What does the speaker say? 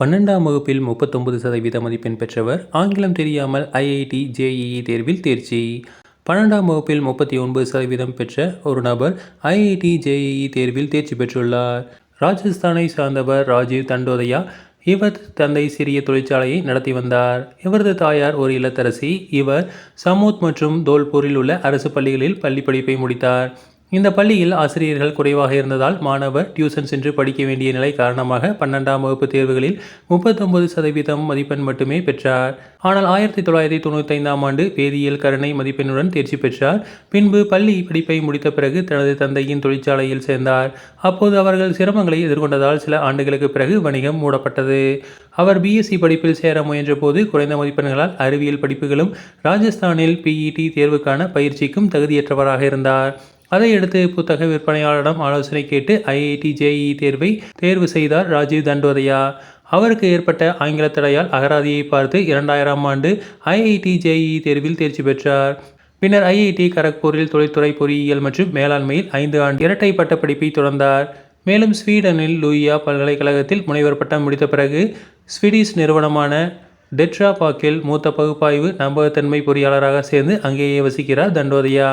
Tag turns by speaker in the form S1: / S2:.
S1: பன்னெண்டாம் வகுப்பில் முப்பத்தொன்பது சதவீத மதிப்பெண் பெற்றவர் ஆங்கிலம் தெரியாமல் ஐஐடி ஜேஇஇ தேர்வில் தேர்ச்சி. பன்னெண்டாம் வகுப்பில் முப்பத்தி ஒன்பது சதவீதம் பெற்ற ஒரு நபர் ஐஐடி ஜேஇஇ தேர்வில் தேர்ச்சி பெற்றுள்ளார். ராஜஸ்தானை சார்ந்தவர் ராஜீவ் தண்டோதையா இவர் தந்தை சிறிய தொழிற்சாலையை நடத்தி வந்தார். இவரது தாயார் ஒரு இல்லத்தரசி. இவர் சமூத் மற்றும் தோல்பூரில் உள்ள அரசு பள்ளிகளில் பள்ளி படிப்பை முடித்தார். இந்த பள்ளியில் ஆசிரியர்கள் குறைவாக இருந்ததால் மாணவர் டியூசன் சென்று படிக்க வேண்டிய நிலை காரணமாக பன்னெண்டாம் வகுப்பு தேர்வுகளில் முப்பத்தொன்பது சதவீதம் மதிப்பெண் மட்டுமே பெற்றார். ஆனால் ஆயிரத்தி தொள்ளாயிரத்தி தொண்ணூத்தைந்தாம் ஆண்டு வேதியியல் கருணை மதிப்பெண்ணுடன் தேர்ச்சி பெற்றார். பின்பு பள்ளி படிப்பை முடித்த பிறகு தனது தந்தையின் தொழிற்சாலையில் சேர்ந்தார். அப்போது அவர்கள் சிரமங்களை எதிர்கொண்டதால் சில ஆண்டுகளுக்கு பிறகு வணிகம் மூடப்பட்டது. அவர் பிஎஸ்சி படிப்பில் சேர முயன்றபோது குறைந்த மதிப்பெண்களால் அறிவியல் படிப்புகளும் ராஜஸ்தானில் பிஇடி தேர்வுக்கான பயிற்சிக்கும் தகுதியற்றவராக இருந்தார். அதையடுத்து புத்தக விற்பனையாளரிடம் ஆலோசனை கேட்டு ஐஐடி ஜேஇ தேர்வை தேர்வு செய்தார் ராஜீவ் தண்டோதையா. அவருக்கு ஏற்பட்ட ஆங்கில தடையால் அகராதியை பார்த்து இரண்டாயிரம் ஆண்டு ஐஐடி ஜேஇ தேர்வில் தேர்ச்சி பெற்றார். பின்னர் ஐஐடி கரக்பூரில் தொழில்துறை பொறியியல் மற்றும் மேலாண்மையில் ஐந்து ஆண்டு இரட்டை பட்டப்படிப்பை தொடர்ந்தார். மேலும் ஸ்வீடனில் லூயா பல்கலைக்கழகத்தில் முனைவர் பட்டம் முடித்த பிறகு ஸ்வீடிஷ் நிறுவனமான டெட்ரா பாக்கில் மூத்த பகுப்பாய்வு நம்பகத்தன்மை பொறியாளராக சேர்ந்து அங்கேயே வசிக்கிறார் தண்டோதையா.